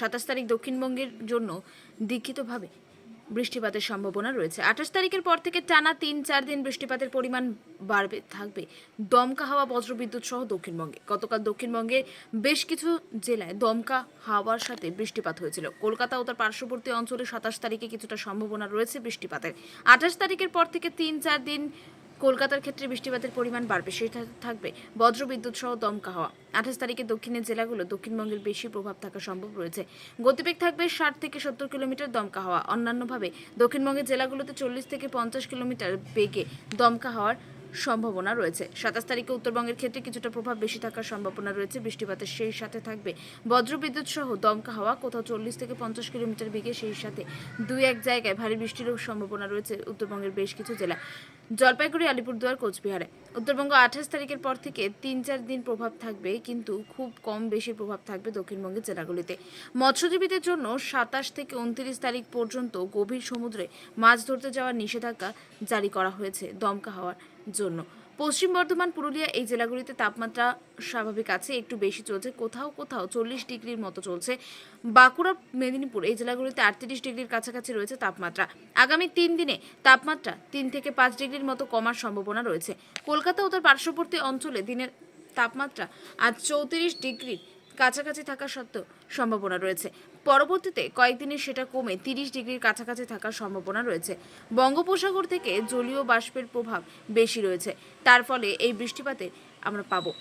সাতাশ তারিখ দক্ষিণবঙ্গের জন্য দীক্ষিতভাবে বৃষ্টিপাতের সম্ভাবনা রয়েছে। আঠাশ তারিখের পর থেকে টানা তিন চার দিন বৃষ্টিপাতের পরিমাণ বাড়বে, থাকবে। দমকা হাওয়া, বজ্রবিদ্যুৎ সহ দক্ষিণবঙ্গে। গতকাল দক্ষিণবঙ্গে বেশ কিছু জেলায় দমকা হাওয়ার সাথে বৃষ্টিপাত হয়েছিল। কলকাতা ও তার পার্শ্ববর্তী অঞ্চলে সাতাশ তারিখে কিছুটা সম্ভাবনা রয়েছে বৃষ্টিপাতের। আঠাশ তারিখের পর থেকে তিন চার দিন কলকাতার ক্ষেত্রে বৃষ্টিপাতের পরিমাণ বাড়বে, সেটা থাকবে। বজ্রবিদ্যুৎ সহ দমকা হওয়া। আঠাশ তারিখে দক্ষিণের জেলাগুলো দক্ষিণবঙ্গের বেশি প্রভাব থাকা সম্ভব রয়েছে। গতিবেগ থাকবে ষাট থেকে সত্তর কিলোমিটার দমকা হাওয়া। অন্যান্যভাবে দক্ষিণবঙ্গের জেলাগুলোতে চল্লিশ থেকে পঞ্চাশ কিলোমিটার বেগে দমকা হওয়ার সম্ভাবনা রয়েছে। সাতাশ তারিখে উত্তরবঙ্গের ক্ষেত্রে কিছুটা প্রভাব বেশি থাকার সম্ভাবনা রয়েছে। বৃষ্টিপাতের সেই সাথে থাকবে। বজ্রবিদ্যুৎ সহ দমকা হাওয়া কোথাও চল্লিশ থেকে পঞ্চাশ কিলোমিটার বেগে সেই সাথে। দুই এক জায়গায় ভারী বৃষ্টিরও সম্ভাবনা রয়েছে উত্তরবঙ্গের বেশ কিছু জেলা জলপাইগুড়ি, আলিপুরদুয়ার, কোচবিহারে। উত্তরবঙ্গ আঠাশ তারিখের পর থেকে তিন চার দিন প্রভাব থাকবে, কিন্তু খুব কম বেশি প্রভাব থাকবে দক্ষিণবঙ্গের জেলাগুলিতে। মৎস্যজীবীদের জন্য সাতাশ থেকে উনত্রিশ তারিখ পর্যন্ত গভীর সমুদ্রে মাছ ধরতে যাওয়ার নিষেধাজ্ঞা জারি করা হয়েছে দমকা হওয়ার জন্য। পশ্চিম বর্ধমান, পুরুলিয়া এই জেলাগুলিতে তাপমাত্রা স্বাভাবিক আছে, একটু বেশি চলছে। কোথাও কোথাও চল্লিশ ডিগ্রির মতো চলছে। বাঁকুড়া, মেদিনীপুর এই জেলাগুলিতে আটত্রিশ ডিগ্রির কাছাকাছি রয়েছে তাপমাত্রা। আগামী তিন দিনে তাপমাত্রা তিন থেকে পাঁচ ডিগ্রির মতো কমার সম্ভাবনা রয়েছে। কলকাতা ও তার পার্শ্ববর্তী অঞ্চলে দিনের তাপমাত্রা আজ চৌত্রিশ ডিগ্রির কাছাকাছি থাকা সত্ত্বেও সম্ভাবনা রয়েছে। পরবর্তীতে কয়েকদিনে সেটা কমে তিরিশ ডিগ্রির কাছাকাছি থাকার সম্ভাবনা রয়েছে। বঙ্গোপসাগর থেকে জলীয় বাষ্পের প্রভাব বেশি রয়েছে। তার ফলে এই বৃষ্টিপাতে আমরা পাবো।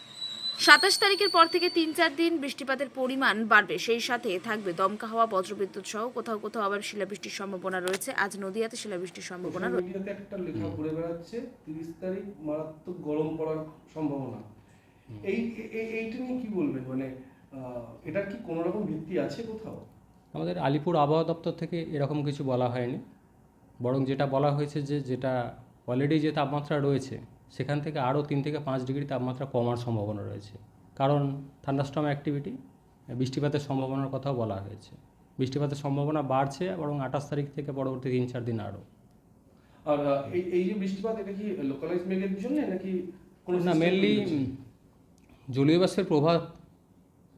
সাতাশ তারিখের পর থেকে তিন চার দিন বৃষ্টিপাতের পরিমাণ বাড়বে। সেই সাথে থাকবে দমকা হাওয়া বজ্রবিদ্যুৎ সহ কোথাও কোথাও আবার শিলাবৃষ্টির সম্ভাবনা রয়েছে। আজ নদিয়াতে শিলাবৃষ্টির সম্ভাবনা রয়েছে একটা লেখা ঘুরে বেড়াচ্ছে তিরিশ তারিখ মারাত্মক গরম পড়ার সম্ভাবনা। এই এই- এইটা নিয়ে কি বলবেন? মানে এটার কি কোনো রকম ভিত্তি আছে কোথাও? আমাদের আলিপুর আবহাওয়া দপ্তর থেকে এরকম কিছু বলা হয়নি। বরং যেটা বলা হয়েছে যে যেটা অলরেডি যে তাপমাত্রা রয়েছে সেখান থেকে আরও তিন থেকে পাঁচ ডিগ্রি তাপমাত্রা কমার সম্ভাবনা রয়েছে। কারণ থান্ডাস্টম অ্যাক্টিভিটি বৃষ্টিপাতের সম্ভাবনার কথাও বলা হয়েছে। বৃষ্টিপাতের সম্ভাবনা বাড়ছে বরং আঠাশ তারিখ থেকে পরবর্তী তিন চার দিন আরও। আর এই এই যে বৃষ্টিপাত এটা কি লোকালাইজ মেঘের জন্য নাকি কোনো না মেনলি? জলীয় বাষ্পের প্রভাব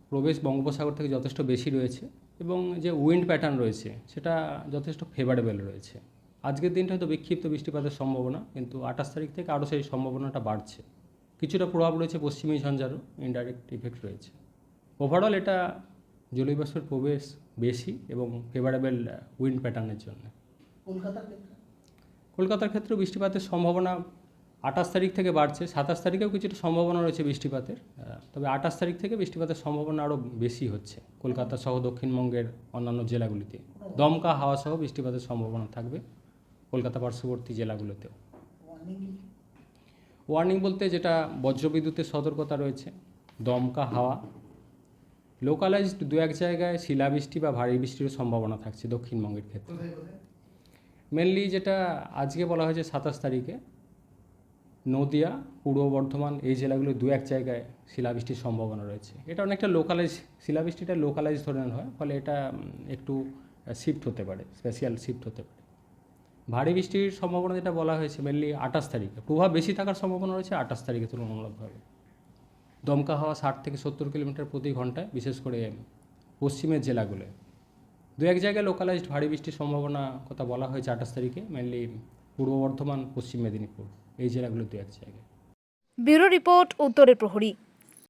প্রবেশ বঙ্গোপসাগর থেকে যথেষ্ট বেশি রয়েছে এবং যে উইন্ড প্যাটার্ন রয়েছে সেটা যথেষ্ট ফেভারেবল রয়েছে। আজকের দিনটা হয়তো বিক্ষিপ্ত বৃষ্টিপাতের সম্ভাবনা কিন্তু আঠাশ তারিখ থেকে আরও সেই সম্ভাবনাটা বাড়ছে। কিছুটা প্রভাব রয়েছে পশ্চিমী ঝঞ্ঝারও ইনডাইরেক্ট ইফেক্ট রয়েছে। ওভারঅল এটা জলীয় বাষ্পের প্রবেশ বেশি এবং ফেভারেবল উইন্ড প্যাটার্নের জন্য। কলকাতার ক্ষেত্রে? কলকাতার ক্ষেত্রে বৃষ্টিপাতের সম্ভাবনা আঠাশ তারিখ থেকে বাড়ছে, সাতাশ তারিখেও কিছুটা সম্ভাবনা রয়েছে বৃষ্টিপাতের তবে আঠাশ তারিখ থেকে বৃষ্টিপাতের সম্ভাবনা আরও বেশি হচ্ছে কলকাতা সহ দক্ষিণবঙ্গের অন্যান্য জেলাগুলিতে। দমকা, হাওয়া সহ বৃষ্টিপাতের সম্ভাবনা থাকবে কলকাতা পার্শ্ববর্তী জেলাগুলোতেও। ওয়ার্নিং বলতে যেটা বজ্রবিদ্যুতের সতর্কতা রয়েছে, দমকা, হাওয়া। লোকালাইজড দু এক জায়গায় শিলাবৃষ্টি বা ভারী বৃষ্টির সম্ভাবনা থাকছে দক্ষিণবঙ্গের ক্ষেত্রে। মেনলি যেটা আজকে বলা হয়েছে সাতাশ তারিখে নদিয়া, পূর্ব বর্ধমান এই জেলাগুলো দু এক জায়গায় শিলাবৃষ্টির সম্ভাবনা রয়েছে। এটা অনেকটা লোকালাইজ শিলাবৃষ্টিটা লোকালাইজ ধরনের হয়, ফলে এটা একটু শিফট হতে পারে স্পেশাল শিফট হতে পারে। ভারী বৃষ্টির সম্ভাবনা যেটা বলা হয়েছে মেনলি আঠাশ তারিখে। প্রভাব বেশি থাকার সম্ভাবনা রয়েছে আঠাশ তারিখে তুলনামূলকভাবে। দমকা হাওয়া ষাট থেকে সত্তর কিলোমিটার প্রতি ঘন্টায়, বিশেষ করে পশ্চিমের জেলাগুলোয় দু এক জায়গায় লোকালাইজড ভারী বৃষ্টির সম্ভাবনা কথা বলা হয়েছে আঠাশ তারিখে মেনলি পূর্ব বর্ধমান, পশ্চিম মেদিনীপুর। এই জেলাগুলো দু এক জায়গায়। ব্যুরো রিপোর্ট উত্তরের প্রহরী।